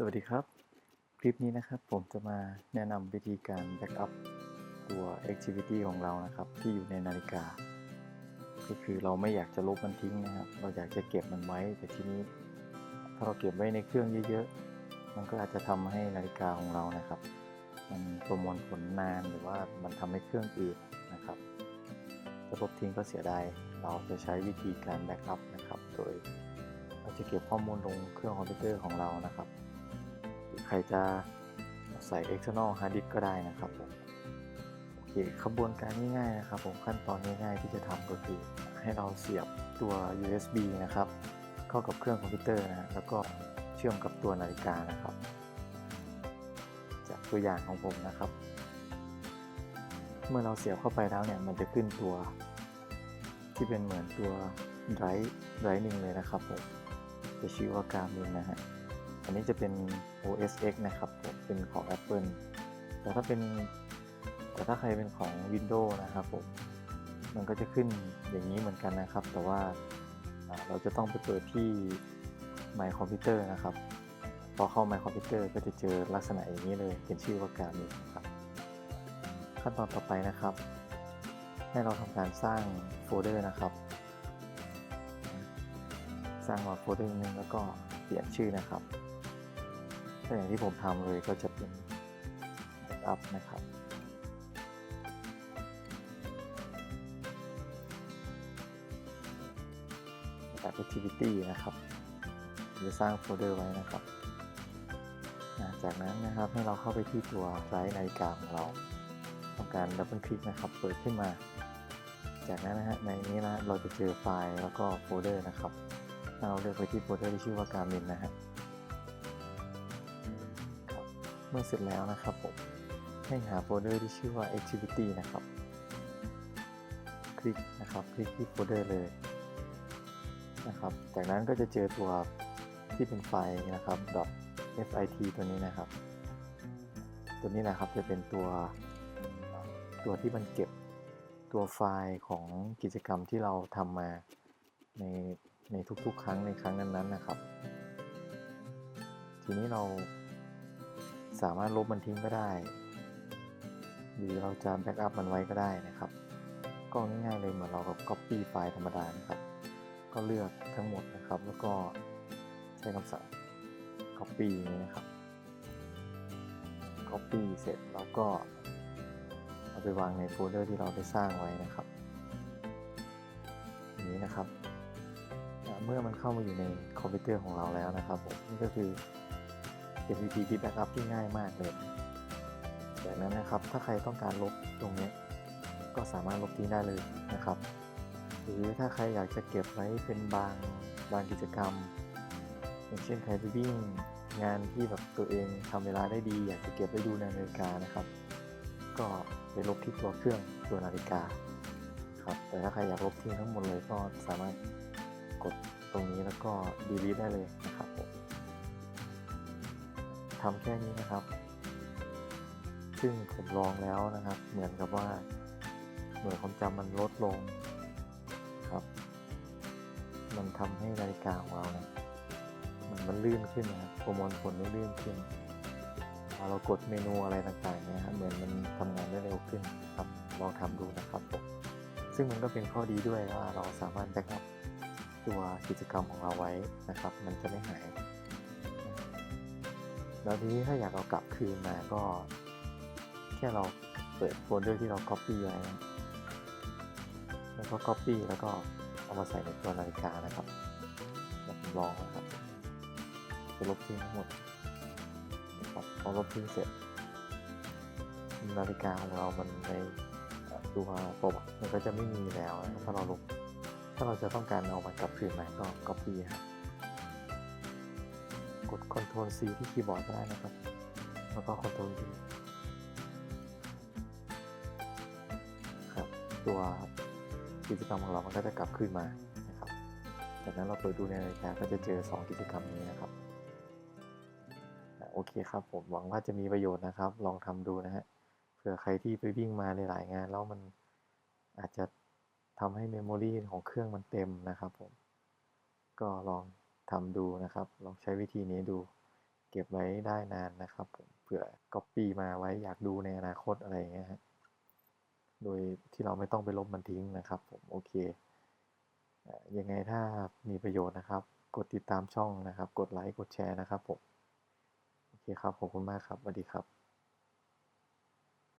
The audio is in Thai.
สวัสดีครับ คลิปนี้นะครับผมจะมาแนะนำวิธีการแบ็กอัพตัว Activity ของเรานะครับ ที่อยู่ในนาฬิกา ก็คือเราไม่อยากจะลบมันทิ้งนะครับ เราอยากจะเก็บมันไว้ แต่ทีนี้ ถ้าเราเก็บไว้ในเครื่องเยอะๆ มันก็อาจจะทำให้นาฬิกาของเรานะครับ มันประมวลผลนานหรือว่ามันทำให้เครื่องอืดนะครับจะลบทิ้งก็เสียดายเราจะใช้วิธีการแบ็กอัพนะครับ โดยเราจะเก็บข้อมูลลงเครื่องคอมพิวเตอร์ของเรานะครับ ใครจะใส่ external hard disk ก็ได้นะครับผมโอเคขบวนการง่ายๆนะครับผมขั้นตอนง่ายๆที่จะทำก็คือให้เราเสียบตัว USB นะครับ เข้ากับเครื่องคอมพิวเตอร์นะแล้วก็เชื่อมกับตัวนาฬิกานะครับ จากตัวอย่างของผมนะครับ เมื่อเราเสียบเข้าไปแล้วเนี่ยมันจะขึ้นตัว ที่เป็นเหมือนตัวไดร์ไดร์หนึ่งเลยนะครับผมจะชื่อว่า Garmin นะฮะ อันนี้จะเป็น OS X นะครับผมเป็นของ Apple แต่ถ้าเป็นแต่ถ้าใครเป็นของ Windows นะครับผมมันก็จะขึ้นอย่างนี้เหมือนกันนะครับ แต่ว่าเราจะต้องไปเปิดที่ My Computer นะครับ พอเข้า My Computer ก็จะเจอลักษณะอย่างนี้เลยเป็นชื่อว่า Garmin ครับ ขั้นตอนต่อไปนะครับ ให้เราทำการสร้างโฟลเดอร์นะครับ สร้างมาโฟลเดอร์หนึงแล้วก็ เปลี่ยนชื่อนะครับก็อย่างที่ผมทำเลยก็จะเป็น backup นะครับแบบ activity นะครับจะสร้างโฟลเดอร์ไว้นะครับ จากนั้นนะครับให้เราเข้าไปที่ตัวไดร์นาฬิกาของเราทำการดับเบิลคลิกนะครับ เปิดขึ้นมา จากนั้นนะฮะในนี้นะเราจะเจอไฟล์แล้วก็โฟลเดอร์นะครับ เราเลือกไปที่โฟลเดอร์ที่ชื่อว่า Garmin นะฮะเมื่อเสร็จแล้วนะครับผมให้หาโฟลเดอร์ที่ชื่อว่า activity นะครับ คลิกนะครับ คลิกที่โฟลเดอร์เลยนะครับ จากนั้นก็จะเจอตัวที่เป็นไฟล์นะครับ .fit ตัวนี้นะครับ ตัวนี้นะครับจะเป็นตัวตัวที่มันเก็บตัวไฟล์ของกิจกรรมที่เราทำมาใน ในทุกๆ ครั้งในครั้งนั้นๆนะครับ ทีนี้เราสามารถลบมันทิ้งก็ได้ หรือเราจะแบ็กอัพมันไว้ก็ได้นะครับก็ง่ายๆเลยเหมือนเรากับ Copy ไฟล์ธรรมดานะครับ ก็เลือกทั้งหมดนะครับ แล้วก็ใช้คำสั่ง Copy นี้นะครับ Copy เสร็จแล้วก็เอาไปวางในโฟลเดอร์ที่เราได้สร้างไว้นะครับอย่างนี้นะครับ เมื่อมันเข้ามาอยู่ในคอมพิวเตอร์ของเราแล้วนะครับผมนี่ก็คือเป็นวิธีที่แบ็กอัพที่ง่ายมากเลยจากนั้นนะครับถ้าใครต้องการลบตรงนี้ก็สามารถลบทิ้งได้เลยนะครับ หรือถ้าใครอยากจะเก็บไว้เป็นบางบางกิจกรรม อย่างเช่นใครไปวิ่งงานที่แบบตัวเองทำเวลาได้ดี อยากจะเก็บไว้ดูในนาฬิกานะครับ ก็ไปลบที่ตัวเครื่องตัวนาฬิกาครับแต่ถ้าใครอยากลบทิ้งทั้งหมดเลยก็สามารถกด ตรงนี้แล้วก็ delete ได้เลยนะครับผมทำแค่นี้นะครับ ซึ่งผมลองแล้วนะครับ เหมือนกับว่าหน่วยความจำมันลดลงครับ มันทำให้นาฬิกาของเราเนี่ยมันมันลื่นขึ้นนะครับประมวลผลได้ลื่นขึ้นพอเรากดเมนูอะไรต่างๆเนี่ยครับเหมือนมันทำงานได้เร็วขึ้นครับลองทำดูนะครับผมซึ่งมันก็เป็นข้อดีด้วยว่าเราสามารถแบ็กอัพ ตัวกิจกรรมของเราไว้นะครับ มันจะไม่หาย แล้วทีนี้ถ้าอยากเอากลับคืนมาก็ แค่เราเปิดโฟลเดอร์ที่เรา Copy ไว้นะแล้วก็ Copy แล้วก็เอามาใส่ในตัวนาฬิกานะครับแล้วผมลองนะครับจะลบทิ้งทั้งหมดนะครับพอลบทิ้งเสร็จนาฬิกาของเรามันในตัวประวัติมันก็จะไม่มีแล้วถ้าเราลบ ถ้าเราจะต้องการเอามันกลับคืนมาก็ Copy ครับกด Ctrl C ที่คีย์บอร์ดได้นะครับ แล้วก็ Ctrl V ครับ ตัวกิจกรรมของเรามันก็จะกลับคืนมานะครับ จากนั้นเราเปิดดูในนาฬิกาก็จะเจอ 2 กิจกรรมนี้นะครับ โอเคครับผมหวังว่าจะมีประโยชน์นะครับ ลองทำดูนะฮะ เผื่อใครที่ไปวิ่งมาหลายๆงานแล้วมันอาจจะ ทำให้เมมโมรีของเครื่องมันเต็มนะครับผม ก็ลองทำดูนะครับ ลองใช้วิธีนี้ดู เก็บไว้ได้นานนะครับผมเผื่อ Copy มาไว้อยากดูในอนาคตอะไรเงี้ยฮะ โดยที่เราไม่ต้องไปลบมันทิ้งนะครับผม โอเค ยังไงถ้ามีประโยชน์นะครับ กดติดตามช่องนะครับ กดไลค์ กดแชร์นะครับผม โอเคครับ ขอบคุณมากครับสวัสดีครับ